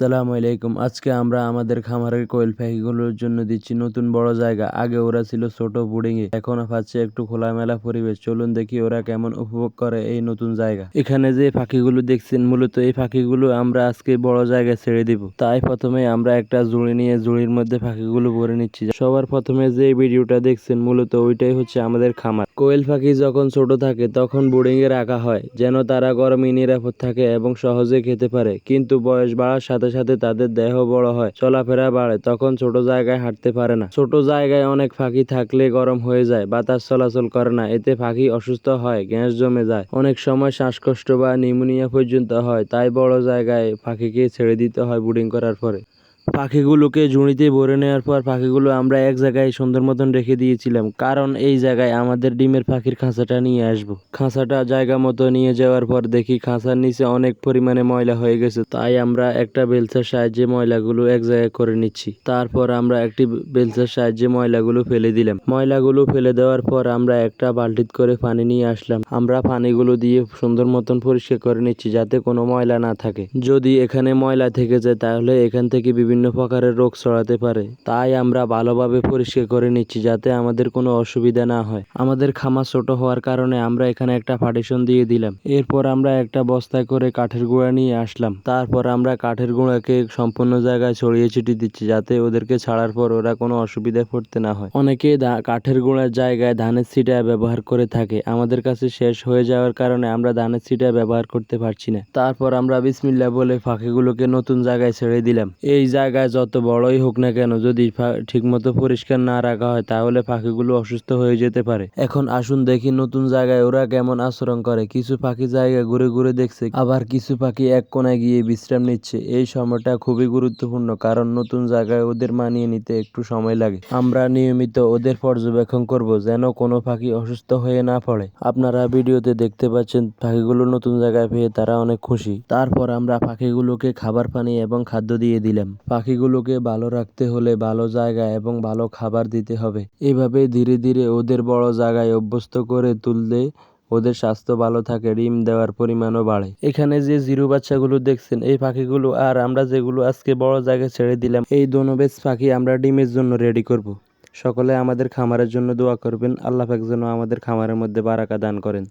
আসসালামু আলাইকুম। আজকে আমরা আমাদের খামারের কোয়েল পাখিগুলোর জন্য দিচ্ছি নতুন বড় জায়গা। আগে ওরা ছিল ছোট বোর্ডিং এ এখন পাচ্ছে একটু খোলামেলা পরিবেশ। চলুন দেখি ওরা কেমন উপভোগ করে এই নতুন জায়গা। এখানে যে পাখিগুলো দেখছেন, মূলত এই পাখিগুলো আমরা আজকে বড় জায়গায় ছেড়ে দিব। তাই প্রথমে আমরা একটা জুড়ি নিয়ে জুড়ির মধ্যে পাখিগুলো ভরে নিচ্ছি। সবার প্রথমে যে ভিডিওটা দেখছেন, মূলত ওইটাই হচ্ছে আমাদের খামার। কোয়েল পাখি যখন ছোট থাকে, তখন বোর্ডিং এ রাখা হয়, যেন তারা গরমে নিরাপদ থাকে এবং সহজে খেতে পারে। কিন্তু বয়স বাড়ার সাথে সাথে তাদের দেহ বড় হয়, চলাফেরা বাড়ে, তখন ছোট জায়গায় হাঁটতে পারে না। ছোট জায়গায় অনেক ফাঁকি থাকলে গরম হয়ে যায়, বাতাস চলাচল করে না, এতে ফাঁকি অসুস্থ হয়, গ্যাস জমে যায়। অনেক সময় শ্বাসকষ্ট বা নিউমোনিয়া পর্যন্ত হয়, তাই বড় জায়গায় ফাঁকিকে ছেড়ে দিতে হয় বুডিং করার পরে। পাখিগুলোকে ঝুড়িতে ভরে নেওয়ার পর পাখিগুলো আমরা এক জায়গায় সুন্দর মতন রেখে দিয়েছিলাম। কারণ এই জায়গায় আমাদের ডিমের পাখির খাঁচাটা নিয়ে আসব। খাঁচাটা জায়গা মতো নিয়ে যাওয়ার পর দেখি খাঁচার নিচে অনেক পরিমাণে ময়লা হয়ে গেছে। তাই আমরা একটা বেলসার সাহায্যে ময়লাগুলো এক জায়গায় করে নিচ্ছি। তারপর আমরা একটি বেলসার সাহায্যে ময়লাগুলো ফেলে দিলাম। ময়লাগুলো ফেলে দেওয়ার পর আমরা একটা বালতিত করে পানি নিয়ে আসলাম। আমরা পানিগুলো দিয়ে সুন্দর মতন পরিষ্কার করে নিচ্ছি যাতে কোনো ময়লা না থাকে। যদি এখানে ময়লা থেকে যায় তাহলে এখান থেকে বিভিন্ন প্রকারের রোগ ছড়াতে পারে। তাই আমরা ভালোভাবে পরিষ্কার করে নিচ্ছি যাতে আমাদের কোনো অসুবিধা না হয়। আমাদের খামার ছোট হওয়ার কারণে আমরা এখানে একটা পার্টিশন দিয়ে দিলাম। এরপর আমরা একটা বস্তায় করে কাঠের গুঁড়া নিয়ে আসলাম। তারপর আমরা কাঠের গুঁড়াকে সম্পূর্ণ জায়গায় ছড়িয়ে ছিটিয়ে দিচ্ছি যাতে ওদেরকে ছাড়ার পর ওরা কোনো অসুবিধায় পড়তে না হয়। অনেকে কাঠের গুঁড়ার জায়গায় ধানের ছিটা ব্যবহার করে থাকে। আমাদের কাছে শেষ হয়ে যাওয়ার কারণে আমরা ধানের ছিটা ব্যবহার করতে পারছি না। তারপর আমরা বিসমিল্লা বলে পাখিগুলোকে নতুন জায়গায় ছেড়ে দিলাম। এই জায়গায় যত বড়ই হোক না কেন যদি ঠিকমতো পরিষ্কার না রাখা হয়, তাহলে পাখিগুলো অসুস্থ হয়ে যেতে পারে। এখন আসুন দেখি নতুন জায়গায় ওরা কেমন আচরণ করে। কিছু পাখি জায়গা ঘুরে ঘুরে দেখছে, আবার কিছু পাখি এক কোনায় গিয়ে বিশ্রাম নিচ্ছে। এই সময়টা খুবই গুরুত্বপূর্ণ, কারণ নতুন জায়গায় ওদের মানিয়ে নিতে একটু সময় লাগে। আমরা নিয়মিত ওদের পর্যবেক্ষণ করব, যেন কোনো পাখি অসুস্থ হয়ে না পড়ে। আপনারা ভিডিওতে দেখতে পাচ্ছেন, পাখিগুলো নতুন জায়গায় পেয়ে তারা অনেক খুশি। তারপর আমরা পাখিগুলোকে খাবার পানি এবং খাদ্য দিয়ে দিলাম। পাখিগুলোকে ভালো রাখতে হলে ভালো জায়গা এবং ভালো খাবার দিতে হবে। এভাবে ধীরে ধীরে ওদের বড় জায়গায় অভ্যস্ত করে তুললে ওদের স্বাস্থ্য ভালো থাকে, ডিম দেওয়ার পরিমাণও বাড়ে। এখানে যে জিরো বাচ্চাগুলো দেখছেন, এই পাখিগুলো আর আমরা যেগুলো আজকে বড় জায়গায় ছেড়ে দিলাম, এই দোনোবেজ পাখি আমরা ডিমের জন্য রেডি করব। সকলে আমাদের খামারের জন্য দোয়া করবেন। আল্লাহ পাক যেন আমাদের খামারের মধ্যে বারাকা দান করেন।